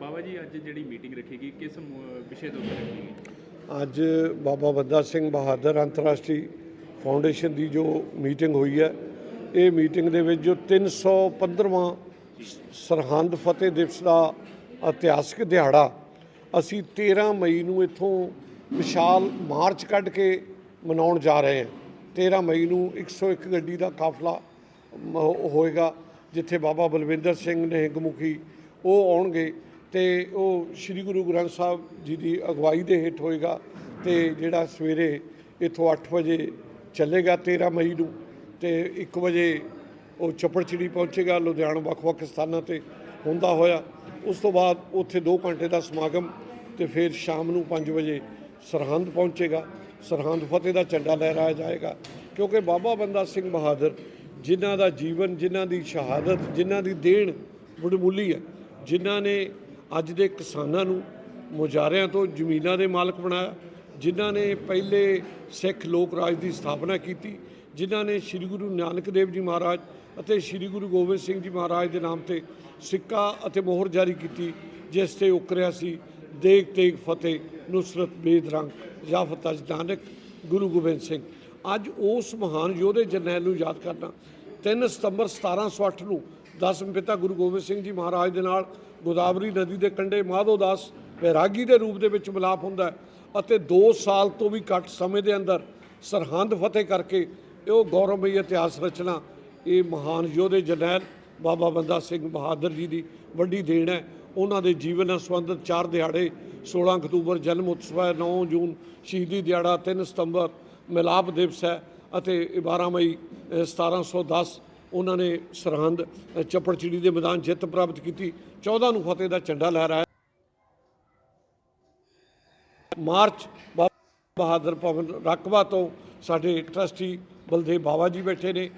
ਬਾਬਾ ਜੀ, ਅੱਜ ਜਿਹੜੀ ਮੀਟਿੰਗ ਰੱਖੀ ਗਈ, ਕਿਸ ਵਿਸ਼ੇ ਦੇ ਉੱਤੇ ਰੱਖੀ ਗਈ? ਅੱਜ ਬਾਬਾ ਬੰਦਾ ਸਿੰਘ ਬਹਾਦਰ ਅੰਤਰਰਾਸ਼ਟਰੀ ਫਾਊਂਡੇਸ਼ਨ ਦੀ ਜੋ ਮੀਟਿੰਗ ਹੋਈ ਹੈ, ਇਹ ਮੀਟਿੰਗ ਦੇ ਵਿੱਚ ਜੋ 315ਵਾਂ ਸਰਹੰਦ ਫਤਿਹ ਦਿਵਸ ਦਾ ਇਤਿਹਾਸਕ ਦਿਹਾੜਾ, ਅਸੀਂ 13 ਮਈ ਨੂੰ ਇੱਥੋਂ ਵਿਸ਼ਾਲ ਮਾਰਚ ਕੱਢ ਕੇ ਮਨਾਉਣ ਜਾ ਰਹੇ ਹਾਂ। 13 ਮਈ ਨੂੰ 101 ਗੱਡੀ ਦਾ ਕਾਫਲਾ ਹੋਏਗਾ, ਜਿੱਥੇ ਬਾਬਾ ਬਲਵਿੰਦਰ ਸਿੰਘ ਨਿਹੰਗ ਮੁਖੀ ਉਹ ਆਉਣਗੇ। ਤੇ ਉਹ ਸ੍ਰੀ ਗੁਰੂ ਗ੍ਰੰਥ ਸਾਹਿਬ ਜੀ ਦੀ ਅਗਵਾਈ ਦੇ ਹੇਠ ਹੋਏਗਾ ਤੇ ਜਿਹੜਾ ਸਵੇਰੇ ਇੱਥੋਂ 8 ਵਜੇ ਚੱਲੇਗਾ 13 ਮਈ ਨੂੰ ਤੇ 1 ਵਜੇ ਉਹ ਚੱਪੜਚਿੜੀ ਪਹੁੰਚੇਗਾ, ਲੁਧਿਆਣਾ ਵੱਖ-ਵੱਖ ਸਥਾਨਾਂ ਤੇ ਹੁੰਦਾ ਹੋਇਆ। ਉਸ ਤੋਂ ਬਾਅਦ ਉੱਥੇ 2 ਘੰਟੇ ਦਾ ਸਮਾਗਮ ਤੇ ਫਿਰ ਸ਼ਾਮ ਨੂੰ 5 ਵਜੇ ਸਰਹੰਦ ਪਹੁੰਚੇਗਾ। ਸਰਹੰਦ ਫਤਿਹ ਦਾ ਝੰਡਾ ਲਹਿਰਾਇਆ ਜਾਏਗਾ ਕਿਉਂਕਿ ਬਾਬਾ ਬੰਦਾ ਸਿੰਘ ਬਹਾਦਰ ਜਿਨ੍ਹਾਂ ਦਾ ਜੀਵਨ, ਜਿਨ੍ਹਾਂ ਦੀ ਸ਼ਹਾਦਤ, ਜਿਨ੍ਹਾਂ ਦੀ ਦੇਣ ਵਡਮੁੱਲੀ ਹੈ, ਜਿਨ੍ਹਾਂ ਨੇ ਅੱਜ ਦੇ ਕਿਸਾਨਾਂ ਨੂੰ ਮੁਜਾਰਿਆਂ ਤੋਂ ਜ਼ਮੀਨਾਂ ਦੇ ਮਾਲਕ ਬਣਾਇਆ, ਜਿਨ੍ਹਾਂ ਨੇ ਪਹਿਲੇ ਸਿੱਖ ਲੋਕ ਰਾਜ ਦੀ ਸਥਾਪਨਾ ਕੀਤੀ, ਜਿਨ੍ਹਾਂ ਨੇ ਸ੍ਰੀ ਗੁਰੂ ਨਾਨਕ ਦੇਵ ਜੀ ਮਹਾਰਾਜ ਅਤੇ ਸ੍ਰੀ ਗੁਰੂ ਗੋਬਿੰਦ ਸਿੰਘ ਜੀ ਮਹਾਰਾਜ ਦੇ ਨਾਮ ਤੇ ਸਿੱਕਾ ਅਤੇ ਮੋਹਰ ਜਾਰੀ ਕੀਤੀ, ਜਿਸ ਤੇ ਉਕਰਿਆ ਸੀ, ਦੇਗ ਤੇਗ ਫਤਿਹ, ਨੁਸਰਤ ਬੇਦ ਰੰਗ, ਜਾਫਤ ਅਜ ਨਾਨਕ, ਗੁਰੂ ਗੋਬਿੰਦ ਸਿੰਘ। ਅੱਜ ਉਸ ਮਹਾਨ ਯੋਧੇ ਜਰਨੈਲ ਨੂੰ ਯਾਦ ਕਰਨਾ 3 ਸਤੰਬਰ 1708 ਨੂੰ ਦਸਮ ਪਿਤਾ ਗੁਰੂ ਗੋਬਿੰਦ ਸਿੰਘ ਜੀ ਮਹਾਰਾਜ ਦੇ ਨਾਲ ਗੋਦਾਵਰੀ ਨਦੀ ਦੇ ਕੰਢੇ ਮਾਧੋ ਦਾਸ ਵੈਰਾਗੀ ਦੇ ਰੂਪ ਦੇ ਵਿੱਚ ਮਿਲਾਪ ਹੁੰਦਾ ਅਤੇ 2 ਸਾਲ ਤੋਂ ਵੀ ਘੱਟ ਸਮੇਂ ਦੇ ਅੰਦਰ ਸਰਹੰਦ ਫਤਿਹ ਕਰਕੇ ਇਹ ਉਹ ਗੌਰਵਮਈ ਇਤਿਹਾਸ ਰਚਨਾ ਇਹ ਮਹਾਨ ਯੋਧੇ ਜਰਨੈਲ ਬਾਬਾ ਬੰਦਾ ਸਿੰਘ ਬਹਾਦਰ ਜੀ ਦੀ ਵੱਡੀ ਦੇਣ ਹੈ। ਉਹਨਾਂ ਦੇ ਜੀਵਨ ਨਾਲ ਸੰਬੰਧਿਤ ਚਾਰ ਦਿਹਾੜੇ 16 ਅਕਤੂਬਰ ਜਨਮ ਉਤਸਵ ਹੈ 9 ਜੂਨ ਸ਼ਹੀਦੀ ਦਿਹਾੜਾ 3 ਸਤੰਬਰ ਮਿਲਾਪ ਦਿਵਸ ਹੈ ਅਤੇ 12 ਮਈ ਅ, 1710 ਉਹਨਾਂ ਨੇ ਸਰਹੰਦ ਚੱਪੜਚਿੜੀ ਦੇ ਮੈਦਾਨ ਜਿੱਤ ਪ੍ਰਾਪਤ ਕੀਤੀ। 14 ਨੂੰ ਫਤਿਹ ਦਾ ਝੰਡਾ ਲਹਿਰਾਇਆ। ਮਾਰਚ ਬਹਾਦਰ ਭਵਨ ਰਕਬਾ ਤੋਂ ਸਾਡੇ ਟਰਸਟੀ ਬਲਦੇਵ ਬਾਵਾ ਜੀ ਬੈਠੇ ਨੇ।